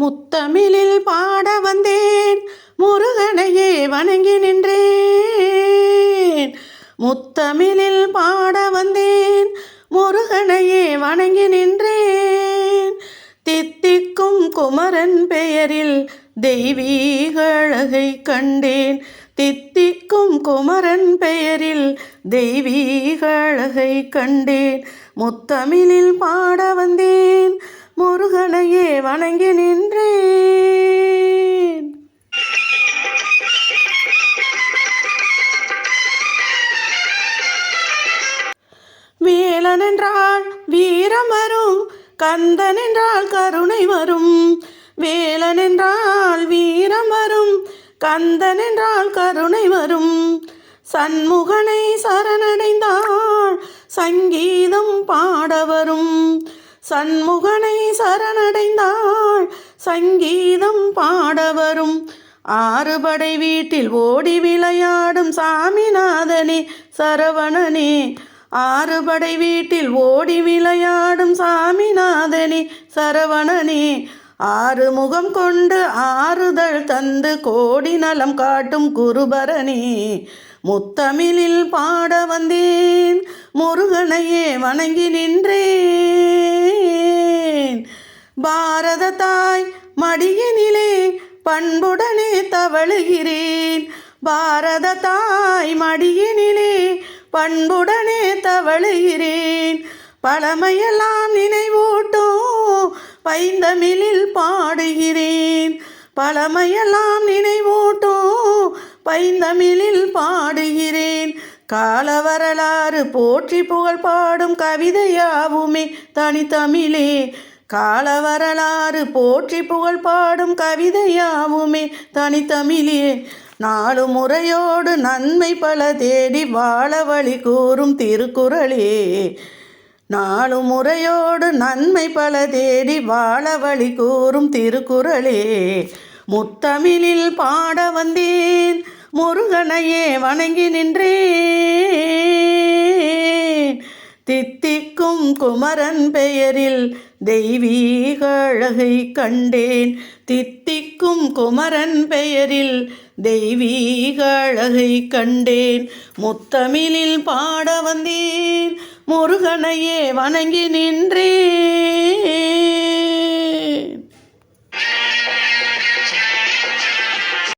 முத்தமிழில் பாட வந்தேன். முருகனையே வணங்கி நின்றேன். முத்தமிழில் பாட வந்தேன். முருகனையே வணங்கி நின்றேன். தித்திக்கும் குமரன் பெயரில் தெய்வீகழகை கண்டேன். தித்திக்கும் குமரன் பெயரில் தெய்வீகழகை கண்டேன். முத்தமிழில் பாட வந்தேன். முருகனையே வணங்கி நின்றேன். வேலன் என்றால் வீரம் வரும் கந்தன் என்றால் கருணை வரும். வேலன் என்றால் வீரம் வரும் கந்தன் என்றால் கருணை வரும். சண்முகனை சரணடைந்தால் சங்கீதம் பாட வரும். சண்முகனை சரணடைந்தாள். சங்கீதம் பாட வரும் ஆறுபடை வீட்டில் ஓடி விளையாடும் சாமிநாதனே சரவணனே. ஆறுபடை வீட்டில் ஓடி விளையாடும் சாமிநாதனே சரவணனே. ஆறு முகம் கொண்டு ஆறுதல் தந்து கோடி நலம் காட்டும் குருபரனே. முத்தமிழில் பாட வந்தேன். முருகனையே வணங்கி நின்றேன். பாரத தாய் மடியினிலே பண்புடனே தவழுகிறேன். பாரத தாய் மடியினிலே பண்புடனே தவழுகிறேன். பழமையெல்லாம் நினைவூட்டும் பைந்தமிழில் பாடுகிறேன். பழமையெல்லாம் நினைவூட்டும் பைந்தமிழில் பாடுகிறேன். கால வரலாறு போற்றி புகழ் பாடும் கவிதையாவுமே தனித்தமிழே. கால வரலாறு போற்றி புகழ் பாடும் கவிதையாவுமே தனித்தமிழே. நாலு முறையோடு நன்மை பல தேடி வாழ வழி கூறும் திருக்குறளே. நாலு முறையோடு நன்மை பல தேடி வாழ வழி கூறும் திருக்குறளே. முத்தமிழில் பாட வந்தேன் முருகனையே வணங்கி நின்றேன். தித்திக்கும் குமரன் பெயரில் தெய்வீக அழகை கண்டேன். தித்திக்கும் குமரன் பெயரில் தெய்வீக அழகை கண்டேன். முத்தமிழில் பாட வந்தேன் முருகனையே வணங்கி நின்றேன்.